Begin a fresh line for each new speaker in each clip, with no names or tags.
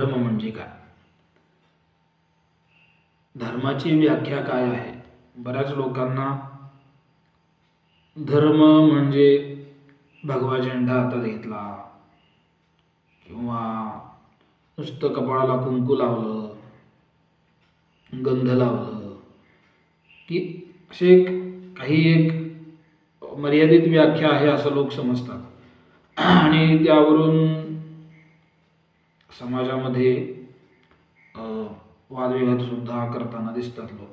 धर्म म्हणजे काय? धर्माची व्याख्या काय आहे? बऱ्याच लोकांना धर्म म्हणजे भगवा झेंडा हातात घेतला. किंवा नुसतं कपाळाला कुंकू लावलं गंध लावलं की असे एक काही एक मर्यादित व्याख्या आहे असं लोक समजतात. आणि त्यावरून समाजामध्ये वादविवादसुद्धा वादविवाद सुद्धा करताना दिसतात लोक.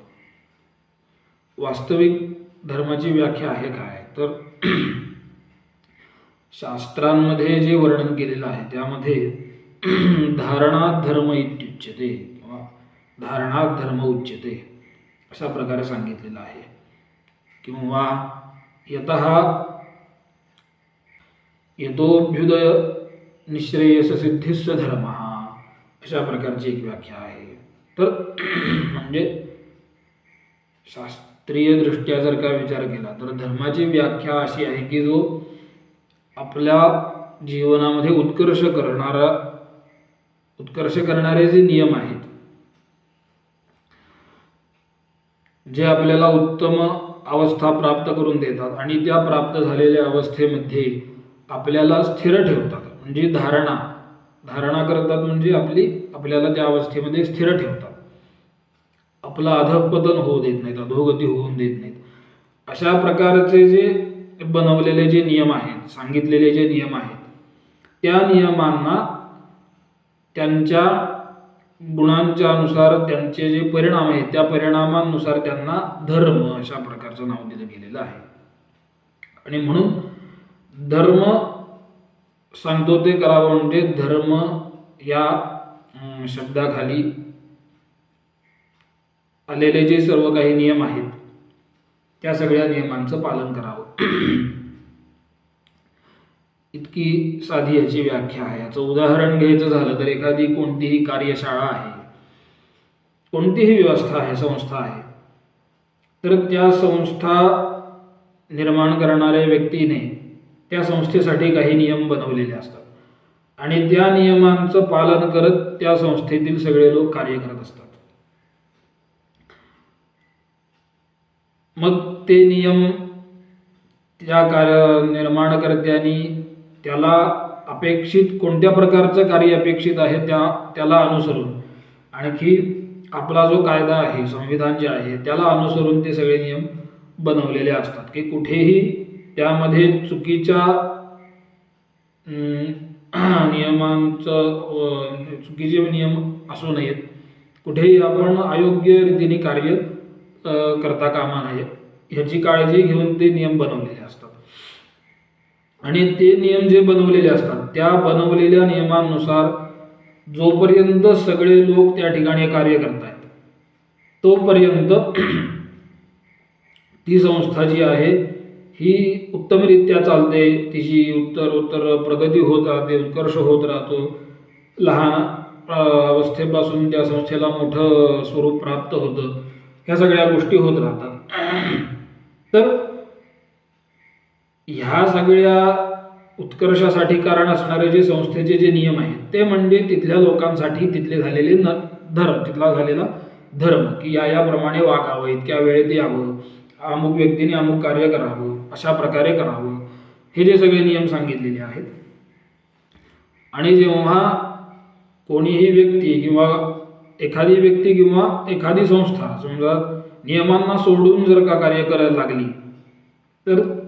वास्तविक धर्माची व्याख्या आहे काय? तर शास्त्रांमध्ये जे वर्णन केलेलं आहे त्यामध्ये धारणात धर्म इत्युच्यते किंवा धारणात धर्म उच्यते अशा प्रकारे सांगितलेलं आहे. किंवा यत यतोभ्युदय निःश्रेयस सिद्धिस्व धर्म अशा प्रकारची एक व्याख्या आहे. तर म्हणजे शास्त्रीय दृष्ट्या जर का विचार केला तर धर्माची व्याख्या अशी आहे की जो आपल्या जीवनामध्ये उत्कर्ष करणारा उत्कर्ष करणारे जे नियम आहेत जे आपल्याला उत्तम अवस्था प्राप्त करून देतात आणि त्या प्राप्त झालेल्या अवस्थेमध्ये आपल्याला स्थिर ठेवतात. म्हणजे धारणा धारणा करतात म्हणजे आपली आपल्याला त्या अवस्थेमध्ये स्थिर ठेवतात. आपलं अधपतन होऊ देत नाहीत अधोगती होऊन देत नाहीत. अशा प्रकारचे जे बनवलेले जे नियम आहेत सांगितलेले जे नियम आहेत त्या नियमांना त्यांच्या गुणांच्या अनुसार त्यांचे जे परिणाम आहेत त्या परिणामांनुसार त्यांना धर्म अशा प्रकारचं नाव दिलं गेलेलं आहे. आणि म्हणून धर्म सांगतो ते करावं म्हणजे धर्म या शब्दाखाली आलेले जे सर्व काही नियम आहेत त्या सगळ्या नियमांचं पालन करावं. इतकी साधी याची व्याख्या आहे. याचं उदाहरण घ्यायचं झालं तर एखादी कोणतीही कार्यशाळा आहे कोणतीही व्यवस्था आहे संस्था आहे तर त्या संस्था निर्माण करणाऱ्या व्यक्तीने त्या संस्थेसाठी काही नियम बनवलेले असतात. आणि त्या नियमांचं पालन करत त्या संस्थेतील सगळे लोक कार्य करत असतात. मग ते नियम त्या कार्य निर्माणकर्त्यांनी त्याला अपेक्षित कोणत्या प्रकारचं कार्य अपेक्षित आहे त्या त्याला अनुसरून आणखी आपला जो कायदा आहे संविधान जे आहे त्याला अनुसरून ते सगळे नियम बनवलेले असतात. की कुठेही त्यामध्ये चुकीच्या नियमांचं चुकीचे नियम असू नयेत. कुठेही आपण अयोग्य रीतीने कार्य करता कामा नये. ह्याची काळजी घेऊन ते नियम बनवलेले असतात. आणि ते नियम जे बनवलेले असतात त्या बनवलेल्या नियमांनुसार जोपर्यंत सगळे लोक त्या ठिकाणी कार्य करतायत तोपर्यंत ती संस्था जी आहे ही उत्तमरित्या चालते तिची उत्तर उत्तर प्रगती होत राहते उत्कर्ष होत राहतो. लहान अवस्थेपासून त्या संस्थेला मोठं स्वरूप प्राप्त होतं. ह्या सगळ्या गोष्टी होत राहतात. तर ह्या सगळ्या उत्कर्षासाठी कारण असणारे जे संस्थेचे जे नियम आहेत ते म्हणजे तिथल्या लोकांसाठी तिथले झालेले न धर्म तिथला झालेला धर्म की या याप्रमाणे वागावं इतक्या वेळेत यावं अमुक व्यक्तीने अमुक कार्य करावं. अशा प्रकारे करावं. हे जे सगळे नियम सांगितलेले आहेत. आणि जेव्हा कोणीही व्यक्ती किंवा एखादी व्यक्ती किंवा एखादी संस्था समजा नियमांना सोडून जर का कार्य करायला लागली तर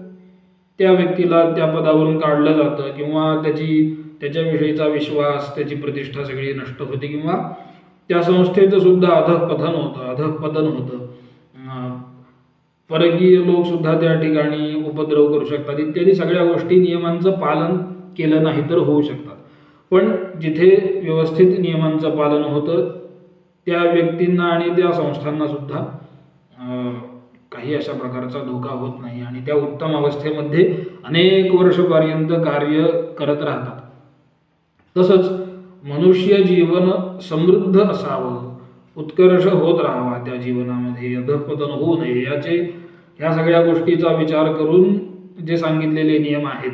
त्या व्यक्तीला त्या पदावरून काढलं जातं किंवा त्याची त्याच्याविषयीचा विश्वास त्याची प्रतिष्ठा सगळी नष्ट होते किंवा त्या संस्थेचं सुद्धा अधःपतन होतं अधःपतन होतं. परकीय लोक सुद्धा त्या ठिकाणी उपद्रव करू शकतात. इत्यादी सगळ्या गोष्टी नियमांचं पालन केलं नाही तर होऊ शकतात. पण जिथे व्यवस्थित नियमांचं पालन होतं त्या व्यक्तींना आणि त्या संस्थांना सुद्धा काही अशा प्रकारचा धोका होत नाही आणि त्या उत्तम अवस्थेमध्ये अनेक वर्षपर्यंत कार्य करत राहतात. तसंच मनुष्य जीवन समृद्ध असावं उत्कर्ष होत राहावा त्या जीवनामध्ये अधपतन होऊ नये याचे ह्या सगळ्या गोष्टीचा विचार करून जे सांगितलेले नियम आहेत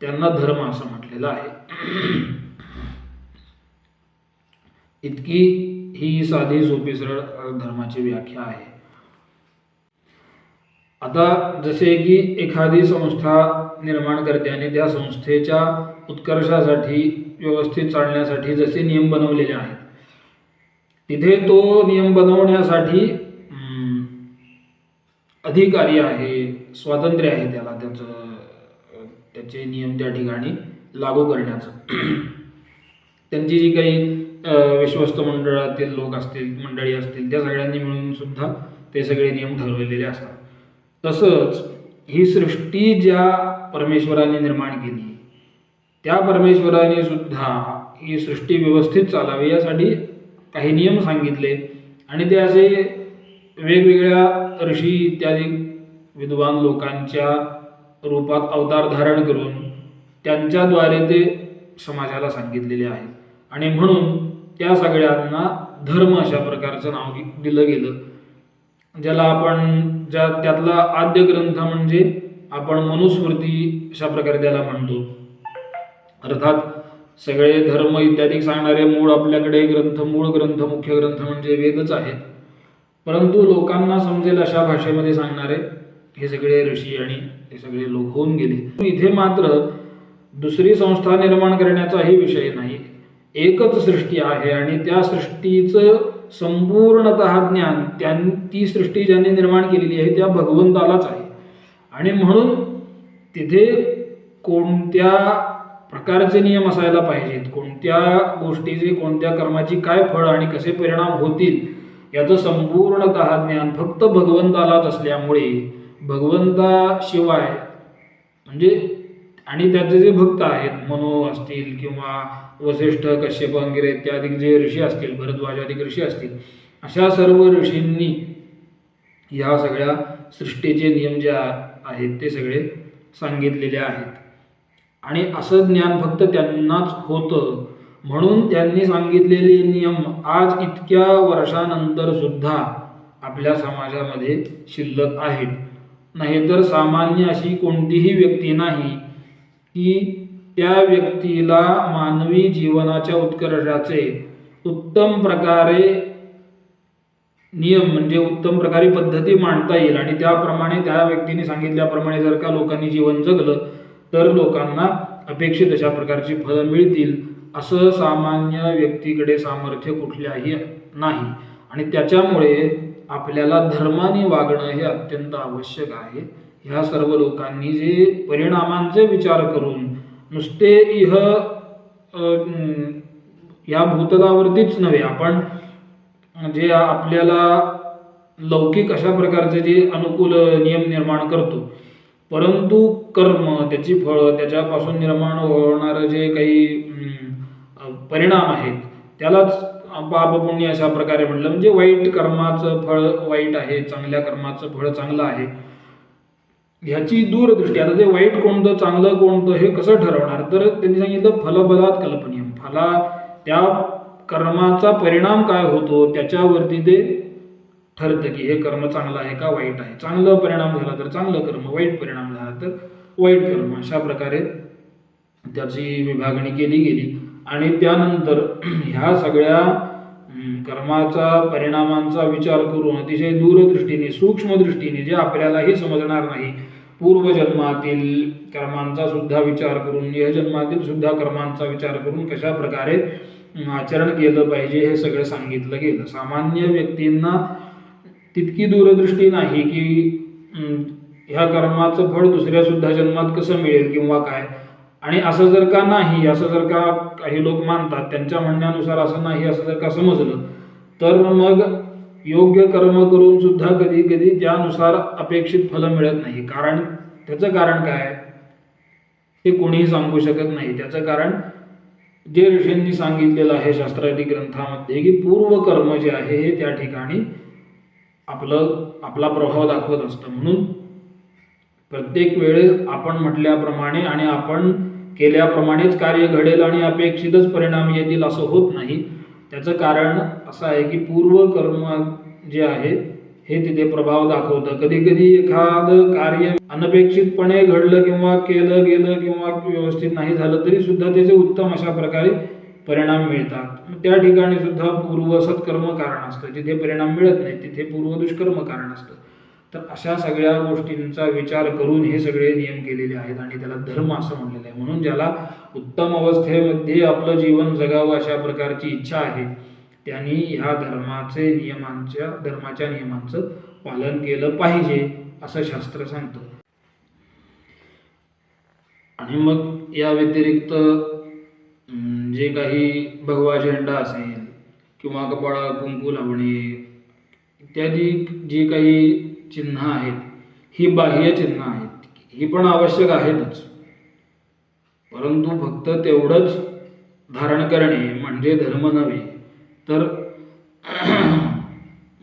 त्यांना धर्म असं म्हटलेलं आहे. इतकी ही साधी सोपी सरळ धर्माची व्याख्या आहे. आता जसे की एखादी संस्था निर्माण करते आणि त्या संस्थेच्या उत्कर्षासाठी व्यवस्थित चालण्यासाठी जसे नियम बनवलेले आहेत तिथे तो नियम बनवण्यासाठी अधिकारी आहे स्वातंत्र्य आहे त्याला त्याचं त्याचे नियम त्या ठिकाणी लागू करण्याचं. त्यांची जी काही विश्वस्त मंडळातील लोक असतील मंडळी असतील त्या सगळ्यांनी मिळून सुद्धा ते सगळे नियम ठरवलेले असतात. तसंच ही सृष्टी ज्या परमेश्वराने निर्माण केली त्या परमेश्वराने सुद्धा ही सृष्टी व्यवस्थित चालावी यासाठी काही नियम सांगितले आणि ते असे वेगवेगळ्या ऋषी इत्यादी विद्वान लोकांच्या रूपात अवतार धारण करून त्यांच्याद्वारे ते समाजाला सांगितलेले आहे. आणि म्हणून त्या सगळ्यांना धर्म अशा प्रकारचं नाव दिलं गेलं. ज्याला आपण ज्या त्यातला आद्य ग्रंथ म्हणजे आपण मनुस्मृती अशा प्रकारे त्याला म्हणतो. अर्थात सगळे धर्म इत्यादी सांगणारे मूळ आपल्याकडे ग्रंथ मूळ ग्रंथ मुख्य ग्रंथ म्हणजे वेदच आहेत. परंतु लोकांना समजेल अशा भाषेमध्ये सांगणारे हे सगळे ऋषी आणि हे सगळे लोक होऊन गेले. इथे मात्र दुसरी संस्था निर्माण करण्याचाही विषय नाही. एकच सृष्टी आहे आणि त्या सृष्टीचं संपूर्णत ज्ञान त्यां ती सृष्टी ज्यांनी निर्माण केलेली आहे त्या भगवंतालाच आहे. आणि म्हणून तिथे कोणत्या प्रकारचे नियम असायला पाहिजेत? कोणत्या गोष्टीचे कोणत्या कर्माची काय फळ आणि कसे परिणाम होतील? याचं संपूर्णतः ज्ञान फक्त भगवंतालाच असल्यामुळे भगवंताशिवाय म्हणजे आणि त्याचे जे भक्त आहेत मनो असतील किंवा वसिष्ठ कश्यप वगैरे इत्यादी जे ऋषी असतील भरद्वाज ऋषी असतील अशा सर्व ऋषींनी ह्या सगळ्या सृष्टीचे नियम जे आहेत ते सगळे सांगितलेले आहेत. आणि असं ज्ञान फक्त त्यांनाच होतं म्हणून त्यांनी सांगितलेले नियम आज इतक्या वर्षानंतर सुद्धा आपल्या समाजामध्ये शिल्लक आहेत. नाहीतर सामान्य अशी कोणतीही व्यक्ती नाही की त्या व्यक्तीला मानवी जीवनाच्या उत्कर्षाचे उत्तम प्रकारे नियम म्हणजे उत्तम प्रकारे पद्धती मांडता येईल. आणि त्याप्रमाणे त्या व्यक्तीने सांगितल्याप्रमाणे जर का लोकांनी जीवन जगलं तर लोकांना अपेक्षित अशा प्रकारची फळं मिळतील. असं सामान्य व्यक्तीकडे सामर्थ्य कुठल्याही नाही. आणि त्याच्यामुळे आपल्याला धर्माने वागणं हे अत्यंत आवश्यक आहे. ह्या सर्व लोकांनी जे परिणामांचे विचार करून नुसते इह या भूतलावरतीच नव्हे आपण जे आपल्याला लौकिक अशा प्रकारचे जे अनुकूल नियम निर्माण करतो परंतु कर्म त्याची फळं त्याच्यापासून निर्माण होणारं जे काही परिणाम आहेत. त्यालाच पापपुण्य अशा प्रकारे म्हटलं. म्हणजे वाईट कर्माचं फळ वाईट आहे चांगल्या कर्माचं फळ चांगलं आहे. ह्याची दूरदृष्टी आता ते वाईट कोणतं चांगलं कोणतं हे कसं ठरवणार? तर त्यांनी सांगितलं फलबलात कल्पनीय. फला त्या कर्माचा परिणाम काय होतो त्याच्यावरती ते ठरतं की हे कर्म चांगलं आहे का वाईट आहे. चांगलं परिणाम झाला तर चांगलं कर्म वाईट परिणाम झाला तर वाईट कर्म. अशा प्रकारे त्याची विभागणी केली गेली. आणि त्यानंतर ह्या सगळ्या कर्माचा परिणामांचा विचार करून अतिशय दूरदृष्टीने सूक्ष्मदृष्टीने जे आपल्यालाही समजणार नाही पूर्वजन्मातील कर्मांचा सुद्धा विचार करून या जन्मातील सुद्धा कर्मांचा विचार करून कशा प्रकारे आचरण केलं पाहिजे हे सगळं सांगितलं गेलं. सामान्य व्यक्तींना तितकी दूरदृष्टी नाही की ह्या कर्माचं फळ दुसऱ्या सुद्धा जन्मात कसं मिळेल किंवा काय? आणि असं जर का नाही असं जर का काही लोक मानतात त्यांच्या म्हणण्यानुसार असं नाही असं जर का समजलं तर मग योग्य कर्म करून सुद्धा कधी कधी त्यानुसार अपेक्षित फलं मिळत नाही. कारण त्याचं कारण काय? हे कोणीही सांगू शकत नाही. त्याचं कारण जे ऋषींनी सांगितलेलं आहे शास्त्रादी ग्रंथामध्ये की पूर्वकर्म जे आहे हे त्या ठिकाणी आपलं आपला प्रभाव दाखवत असतं. म्हणून प्रत्येक वेळेस आपण म्हटल्याप्रमाणे आणि आपण केल्याप्रमाणेच कार्य घडेल आणि अपेक्षितच परिणाम येतील असं होत नाही. त्याचं कारण असं आहे की पूर्वकर्म जे आहे हे तिथे प्रभाव दाखवतं. कधी कधी एखादं कार्य अनपेक्षितपणे घडलं किंवा केलं गेलं किंवा व्यवस्थित नाही झालं तरी सुद्धा त्याचे उत्तम अशा प्रकारे परिणाम मिळतात. त्या ठिकाणी सुद्धा पूर्व सत्कर्म कारण असतं. जिथे परिणाम मिळत नाही तिथे पूर्व दुष्कर्म कारण असतं. तर अशा सगळ्या गोष्टींचा विचार करून हे सगळे नियम केलेले आहेत आणि त्याला धर्म असं म्हणलेलं आहे. म्हणून ज्याला उत्तम अवस्थेमध्ये आपलं जीवन जगावं अशा प्रकारची इच्छा आहे त्यांनी ह्या धर्माचे नियमांच्या धर्माच्या नियमांचं पालन केलं पाहिजे असं शास्त्र सांगतं. आणि मग या व्यतिरिक्त जे काही भगवा झेंडा असेल किंवा कपाळा कुंकू लावणे इत्यादी जी काही चिन्ह आहेत ही बाह्य चिन्ह आहेत ही पण आवश्यक आहेतच. परंतु फक्त तेवढंच धारण करणे म्हणजे धर्म नव्हे तर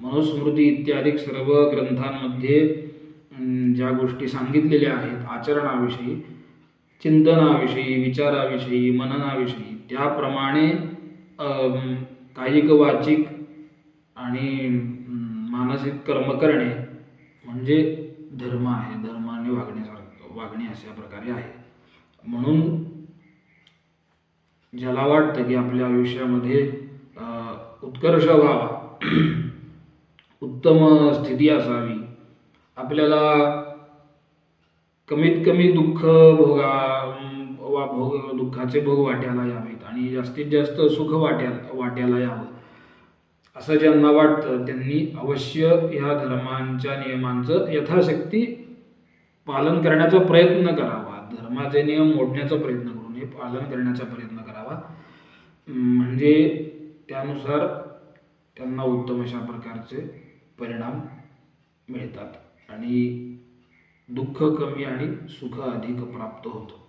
मनुस्मृती इत्यादी सर्व ग्रंथांमध्ये ज्या गोष्टी सांगितलेल्या आहेत आचरणाविषयी चिंतनाविषयी विचाराविषयी मननाविषयी त्याप्रमाणे कायिक वाचिक आणि मानसिक कर्म करणे म्हणजे धर्म आहे. धर्माने वागण्यासारखं वागणे अशा प्रकारे आहे. म्हणून ज्याला वाटतं की आपल्या आयुष्यामध्ये उत्कर्ष व्हावा उत्तम स्थिती असावी आपल्याला कमीत कमी दुःख भोगा वा भोग दुःखाचे भोग वाट्याला यावेत आणि जास्तीत जास्त सुख वाट्या वाट्याला यावं. असं ज्यांना वाटतं त्यांनी अवश्य ह्या धर्मांच्या नियमांचं यथाशक्ती पालन करण्याचा प्रयत्न करावा. धर्माचे नियम मोडण्याचा प्रयत्न करू नये पालन करण्याचा प्रयत्न करावा. म्हणजे त्यानुसार त्यांना उत्तम अशा प्रकारचे परिणाम मिळतात आणि दुःख कमी आणि सुख अधिक प्राप्त होतं.